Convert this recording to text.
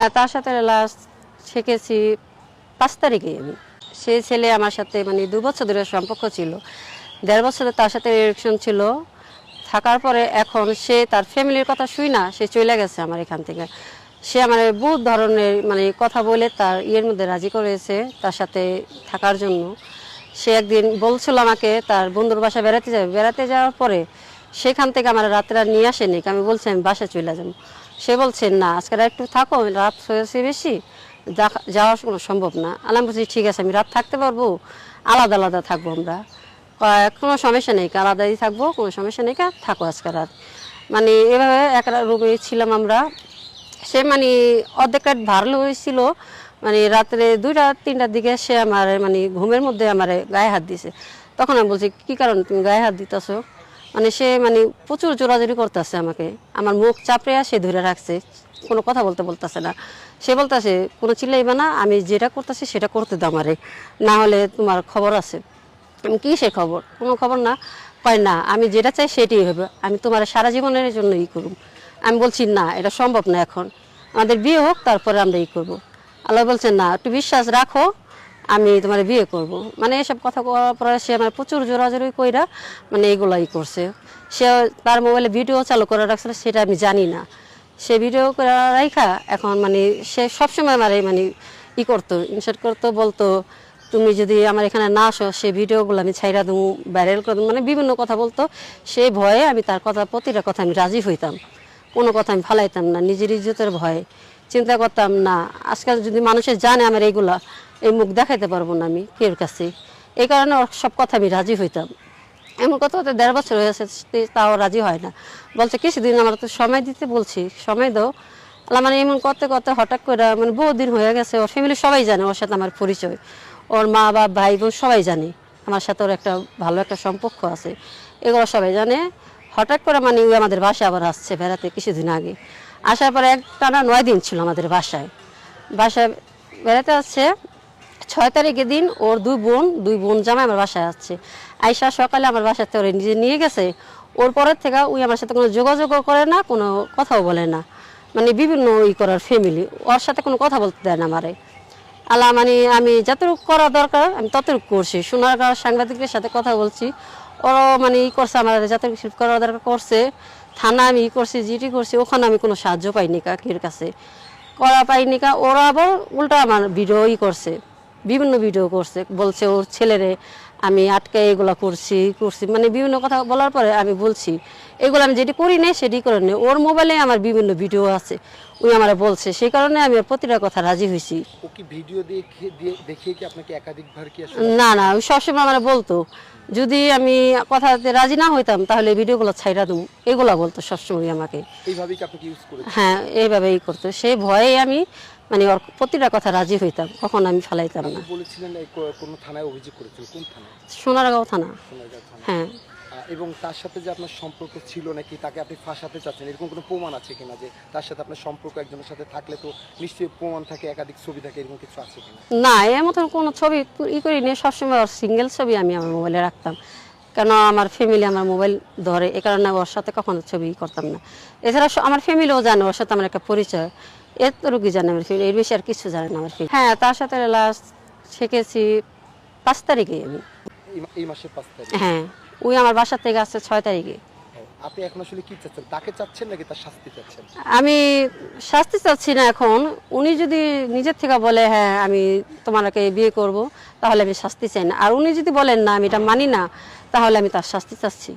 তার সাথে লাস্ট শিখেছি পাঁচ তারিখে আমি। সেই ছেলে আমার সাথে মানে দু বছর ধরে সম্পর্ক ছিল। দেড় বছরে তার সাথে রিলেশন ছিল। থাকার পরে এখন সে তার ফ্যামিলির কথা শুই না, সে চলে গেছে আমার এখান থেকে। সে আমার বহুত ধরনের মানে কথা বলে তার ইয়ের মধ্যে রাজি করেছে তার সাথে থাকার জন্য। সে একদিন বলছিল আমাকে, তার বন্ধুর বাসা বেড়াতে যাবে? বেড়াতে যাওয়ার পরে সেখান থেকে আমার রাত্রে নিয়ে আসেনি। আমি বলছি, আমি বাসায় চলে যাব। সে বলছেন, না, আজকে একটু থাকো রাত হয়েছে বেশি যাওয়া সম্ভব না। আলাম বলছি, ঠিক আছে, আমি রাত থাকতে পারব, আলাদা আলাদা থাকব আমরা। কোনো সমস্যা নেই আলাদাই থাকব, কোনো সমস্যা নেই থাকো আজকে রাত। মানে এভাবে এক রুমে ছিলাম আমরা। সে মানে অর্ধেক রাত ভারলো হয়েছিল মানে রাত্রে দুইটা, তিনটার দিকে সে আমার মানে ঘুমের মধ্যে আমার গায়ে হাত দিছে। তখন আমি বলছি, কী কারণ তুমি গায়ে হাত দিতেছো? মানে সে মানে প্রচুর জোরাজোরি করতেছে আমাকে। আমার মুখ চাপড়ে সে ধরে রাখছে, কোনো কথা বলতে বলতেছে না। সে বলতেছে, কোনো চিল্লাইবে না, আমি যেটা করতেছি সেটা করতে দাও আমারে। না হলে তোমার খবর আছে। আমি, কি সে খবর? কোনো খবর না। কয় না, আমি যেটা চাই সেটাই হবে। আমি তোমার সারা জীবনের জন্য ই করুম আমি বলছি, না, এটা সম্ভব না এখন। আমাদের বিয়ে হোক, তারপরে আমরা ই করব। আল্লাহ বলছেন না, একটু বিশ্বাস রাখো আমি তোমার বিয়ে করব। মানে এসব কথা করার পরে সে আমার প্রচুর জোরাজোরি কইরা মানে এগুলাই করছে। সে তার মোবাইলে ভিডিও চালু করে রাখছিল সেটা আমি জানি না। সে ভিডিও করে রাখা এখন মানে সে সবসময় আমার মানে ই করতো ইনসার্ট করতো, বলতো, তুমি যদি আমার এখানে না আসো, সে ভিডিওগুলো আমি ছাইরা দেবো ভাইরাল করে দেবো মানে বিভিন্ন কথা বলতো। সেই ভয়ে আমি তার কথা, প্রতিটা কথা আমি রাজি হইতাম। কোনো কথা আমি ফালাইতাম না, নিজের ইজ্জতের ভয়ে। চিন্তা করতাম, না, আজকাল যদি মানুষের জানে আমার এইগুলা, এই মুখ দেখাইতে পারব না আমি কেউর কাছে? এই কারণে সব কথা আমি রাজি হইতাম। এমন কথা হতে দেড় বছর হয়েছে তাও রাজি হয় না। বলছে, কিছুদিন আমার তো সময় দিতে বলছি, সময় দাও। আল্লাহ মানে এমন করতে করতে হঠাৎ করে মানে বহুদিন হয়ে গেছে, ওর ফ্যামিলি সবাই জানে ওর সাথে আমার পরিচয়। ওর মা, বাপ, ভাই, বোন সবাই জানে, আমার সাথে ওর একটা ভালো একটা সম্পর্ক আছে। এগুলো সবাই জানে। হঠাৎ করে মানে ওই আমাদের বাসায় আবার আসছে বেড়াতে কিছুদিন আগে। আসার পরে এক টানা নয় দিন ছিল আমাদের বাসায়। বাসায় বেড়াতে আসছে, ছয় তারিখের দিন ওর দুই বোন দুই বোন জামাই আমার বাসায় আসছে। আইসা সকালে আমার বাসাতে ওরে নিজে নিয়ে গেছে। ওর পরের থেকে ওই আমার সাথে কোনো যোগাযোগও করে না, কোনো কথাও বলে না। মানে বিভিন্ন ই করার ফ্যামিলি ওর সাথে কোনো কথা বলতে দেয় না আমারে। আল্লাহ মানে আমি যতটুকু করা দরকার, আমি ততটুকু করছি। সোনারগাঁও সাংবাদিকদের সাথে কথা বলছি। ওরাও মানে ই করছে, আমার যাতে শিল্প করা দরকার করছে থানা আমি ই করছি জিটি করছি, ওখানে আমি কোনো সাহায্য পাইনি কাকির কাছে। করা পাইনি কা, ওরা আবার উল্টা আমার ভিডিও করছে, বিভিন্ন ভিডিও করছে, বলছে ওর ছেলেরে আমি আটকে এগুলো করছি করছি। মানে বিভিন্ন কথা বলার পরে আমি বলছি এগুলো আমি যেটি করি নাই সেটি করে নেই। ওর মোবাইলে আমার বিভিন্ন ভিডিও আছে। উনি আমার বলছে। সেই কারণে আমি প্রতিটা কথা রাজি হয়েছি না না ওই সবসময় আমার বলতো যদি আমি কথাতে রাজি না হইতাম তাহলে ভিডিওগুলো ছাইরা দেবো এগুলো বলতো সবসময় আমাকে। হ্যাঁ এইভাবেই করতো। সেই ভয়ে আমি মানে ওর প্রতিটা কথা রাজি হইতাম কখন আমি ফেলাইতাম না। বলেছিলেন এই কোনো থানায় অভিযোগ করেছেন কোন থানায়? সোনারগাঁও থানা। হ্যাঁ। এবং তার সাথে যে আপনার সম্পর্ক ছিল নাকি তাকে আপনি ফাঁসাতে চাচ্ছেন এরকম কোনো প্রমাণ আছে কিনা যে তার সাথে আপনার সম্পর্ক একজনের সাথে থাকলে তো নিশ্চয়ই প্রমাণ থাকে একাধিক ছবি থাকে এরকম কিছু আছে কিনা? না এর মতন কোনো ছবি ই করি নিয়ে সবসময় ওর সিঙ্গেল ছবি আমি আমার মোবাইলে রাখতাম। কেন আমার ফ্যামিলি আমার মোবাইল ধরে এ কারণে ওর সাথে কখনো ছবি করতাম না। এছাড়া আমার ফ্যামিলিও জানে ওর সাথে আমার একটা পরিচয়। এতটুকু জানে আমার ফ্যামিলি এর বেশি আর কিছু জানে না আমার ফ্যামিলি হ্যাঁ তার সাথে লাস্ট শিখেছি পাঁচ তারিখে আমি। এই মাসের পাঁচ তারিখ? হ্যাঁ ওই আমার বাসা থেকে আসছে ছয় তারিখে। আপনি এখন আসলে কি চাচ্ছেন? তাকে চাচ্ছেন নাকি তার শাস্তি চাচ্ছেন? আমি শাস্তি চাচ্ছি না এখন। উনি যদি নিজের থেকে বলে হ্যাঁ আমি তোমাকে বিয়ে করব তাহলে আমি শাস্তি চাই না। আর উনি যদি বলেন না আমি এটা মানি না তাহলে আমি তার শাস্তি চাচ্ছি।